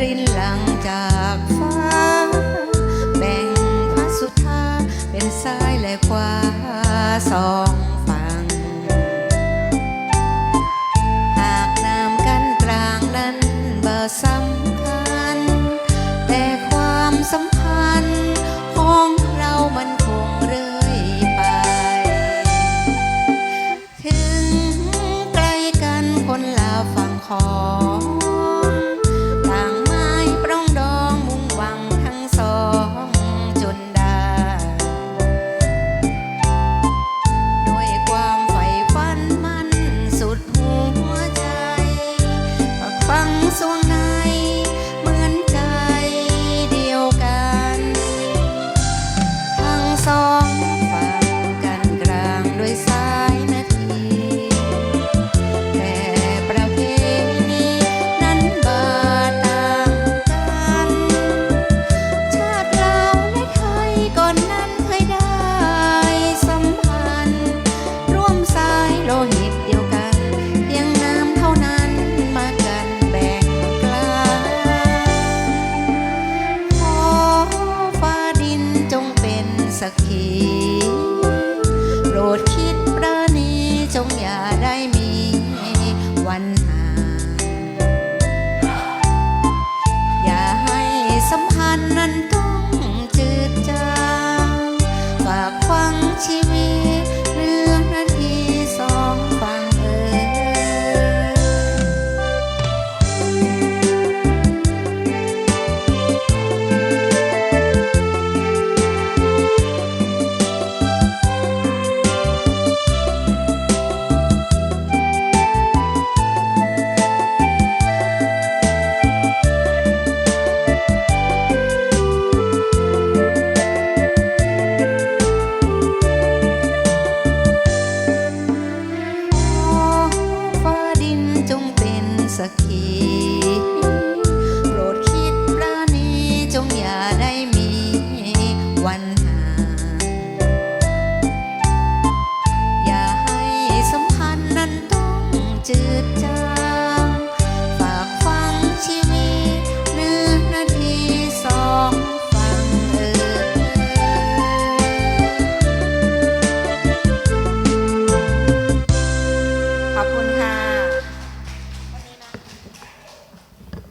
รินหลังจากฟ้า แบ่งพระสุธาเป็นซ้ายและขวาสองันหา อย่าให้สัมพันธ์นั้นต้องจืดจางฝากฟังชีวิต